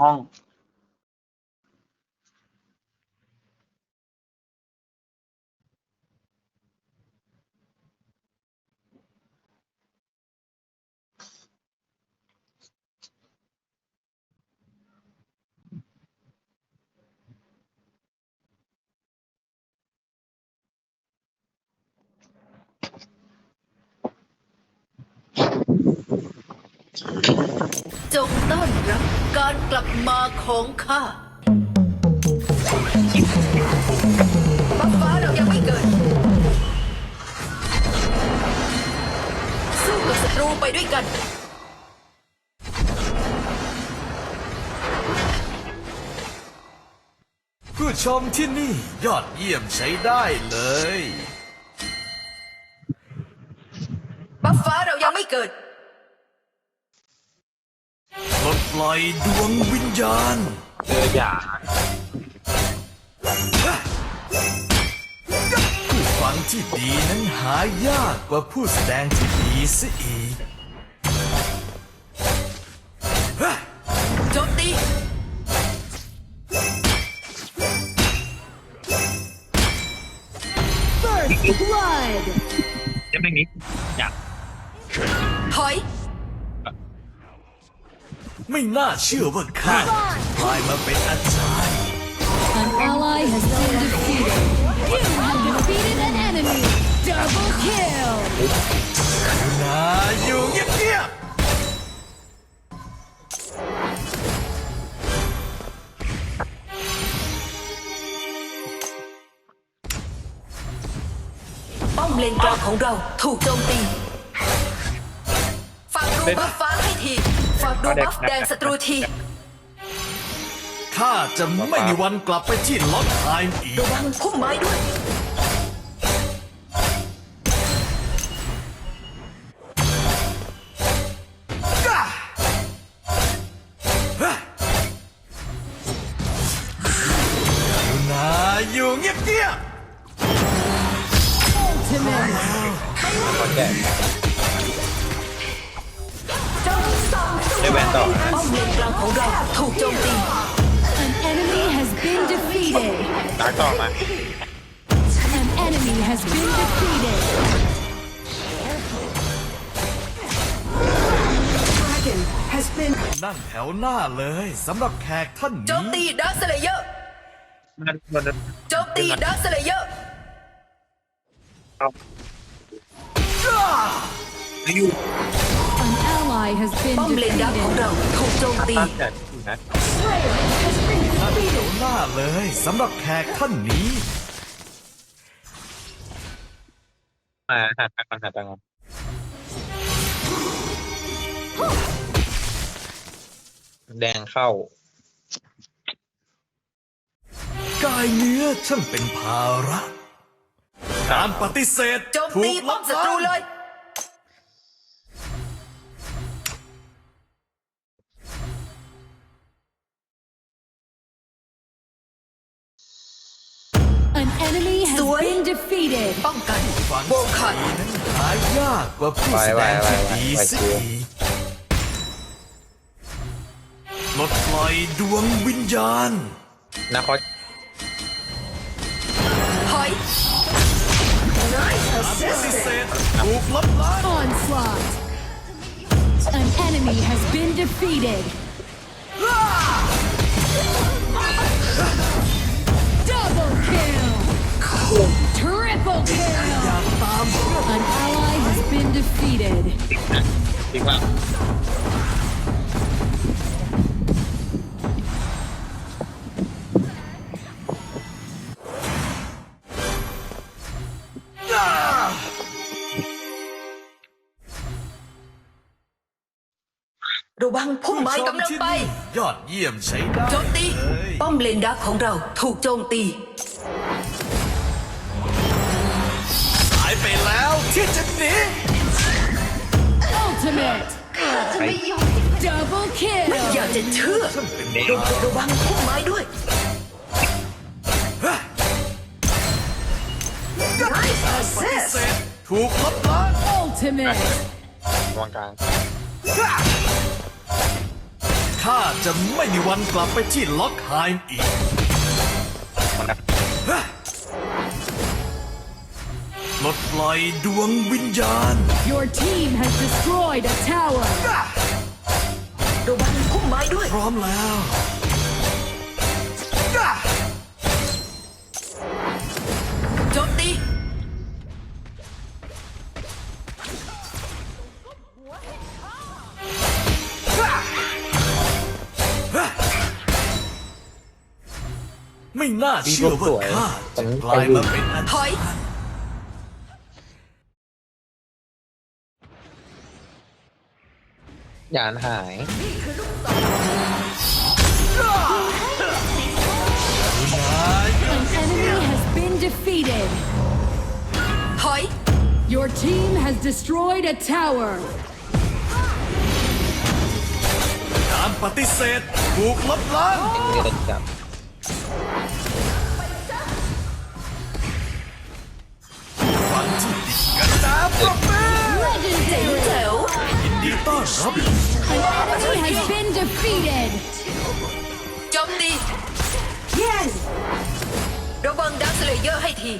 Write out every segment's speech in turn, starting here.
ห้อง จงต้อนรับการกลับมาของข้าบัฟฟ้าเรายังไม่เกิด สู้กับศัตรูไปด้วยกัน ผู้ชมที่นี่ยอดเยี่ยมใช้ได้เลย บัฟฟ้าเรายังไม่เกิด ปลดปล่อยดวงวิญญาณ เอออย่าผู้ฟังที่ดีนั้นหายากกว่าผู้แสดงที่ดีซะอีกโจมตี Blood! จะเป็นนี้อยากถอย ไม่น่าเชื่อว่าข้ากลายมาเป็นอาจารย์ An ally has been defeated. You have defeated an enemy. Double kill. นาอยู่เงียบป้อมเลนกลางของเราถูกโจมตีฝากดูบัฟฟ้าให้ที ฝากดูบัฟแดงศัตรูทีๆข้าจะไม่มีวันกลับไปที่ล็อตไทม์อีก ระวังพุ่มไม้ด้วยนาอยู่เงียบ Ultimate. ขอแก้ ได้แหวนต่อป้อมเลนกลางของเราถูกโจมตี An enemy has been defeated. ดาร์กต่อมา An enemy has been defeated. ๆนั่งแถวหน้าเลยสำหรับแขกท่านโจมตีนี้ดักสเลเยอร์มันมันโจมตีดักสเลเยอร์อยู่ An ally has been ป้อมเลนดักของ defeated. เราถูกโจมตี ตั้งแต่นะนั่งแถวหน้าเลยสำหรับแขกท่านนี้ มาหาทางก่อนหาทางก่อนแดงเข้ากายเนื้อช่างเป็นภาระ การปฏิเสธโจมถูตีกป้อมศัตรูเลย An enemy has Sủi. been defeated. ป้องกันฟังโบคันนั้นหายากกว่าผู้แสดงที่ดีซะอีกปลดปล่อยดวงวิญญาณนะคอถอยปฏิเสธถูกลบล้าง Onslaught. An enemy has been defeated. Double kill. Triple kill. อยากตามเพื่อน An ally has been defeated. จริงว่าระวังพุ่มไม้กำลังไป ยอดเยี่ยมใช้ได้โจมตี เลย ป้อมเลนดักของเราถูกโจมตีายไปแล้วที่จะหนี Ultimate. Double อยาก kill. จะเชื่อช่างเป็นระระวังพุ่มไม้ด้วยปฏิเสธถูกลบล้าง Ultimate. วางกลางขข้าจะไม่มีวันกลับไปที่ล็อกไฮม์อีกหมดแล้วปลดปล่อยดวงวิญญาณ Your team has destroyed a tower. ระวังพุ่มไม้ด้วย พร้อมแล้ว โจมตี ไม่น่าเชื่อว่าข้าจะกลายมาเป็นอันถอย ยานหาย An enemy has been defeated. ถอย Your team has destroyed a tower. การปฏิเสธถูกลบล้าง เอ็งเรียนจับ An enemy has been defeated. โจมตีระวังดักสเลเยอร์ให้ที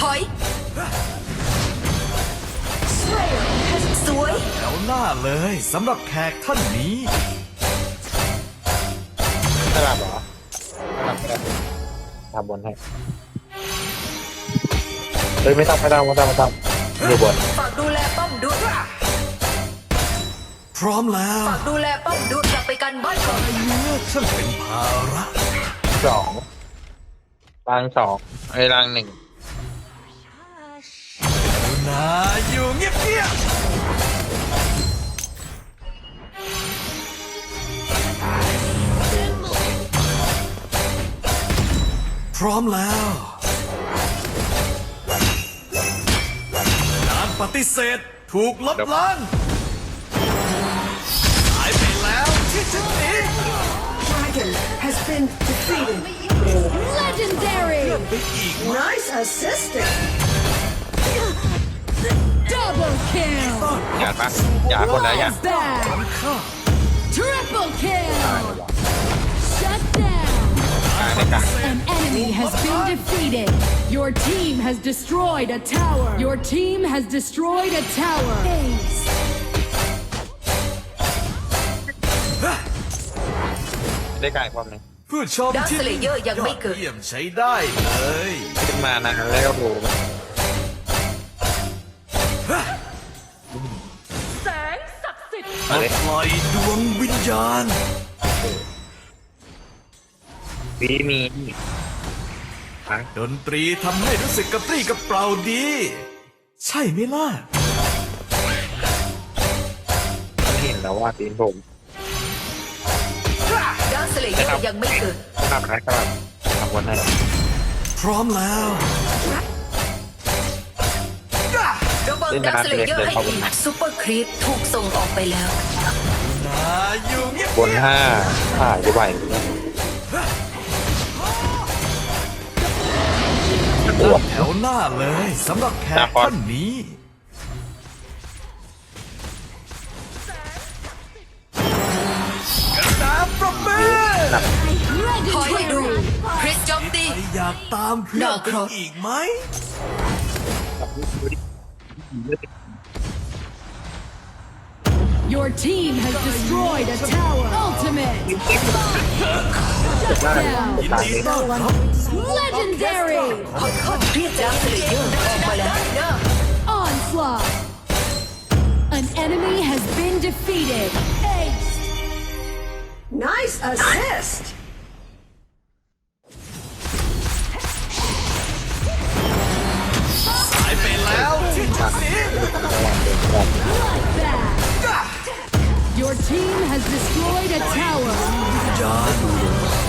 ถอย สวย แถวหน้าเลยสำหรับแขกท่านนี้ ทำบนให้เฮ้ยไม่ต้องไม่ต้องไม่ต้องไม่ต้องอยู่บนฝากดูแลป้อมด้วยพร้อมแล้วฝากดูแลป้อมด้วยกลับไปกันบ้านก่อนเนื้อช่างเป็นภาระสองรางสองไอ้ยรางหนึ่ง ร้อมแล้วการปฏิเสธถูกลบล้างหายไปแล้วที่จะหนี Dragon has been defeated. Legendary. ไปอีก Nice assistant. Double kill. หยาดปะหยาดคนละหยาด Back. ข้า Triple kill. Shut An enemy has been defeated. Your team has destroyed a tower. Your team has destroyed a tower. Ace. ได้กลางอีกความหนึ่งผู้ชม Dark ที่ Slayer ยังไม่เกิดยอเยี่ยมใช้ได้เลย ขึ้นมานานแล้วก็โผล่ปลดปล่อยดวงวิญญาณ วีมีทั้งดนตรีทำให้รู้สึกกระปรี้กระเปร่าดี ใช่ไหมล่ะมันเห็นแล้วว่าตีนผมดักสเลเยอร์ยังไม่เกิดสลับนะสลับทำบนให้พร้อมแล้วระวังดักสเลเยอร์ให้ทีซูเปอร์ครีปถูกส่งออกไปแล้ว นาอยู่เงียบบนห้าห้าจะไหวไหมแถวหน้าเลยสำหรับแขกท่านนี้กระดาษประเมินถอยดู Legendary. คริสโจมตีอยากตามเพื่อนกันอีกไหม Your team has destroyed a tower. Ultimate. Legendary! Onslaught! An enemy has been defeated. Aced. Nice assist! I fell! Your team has destroyed a tower. John.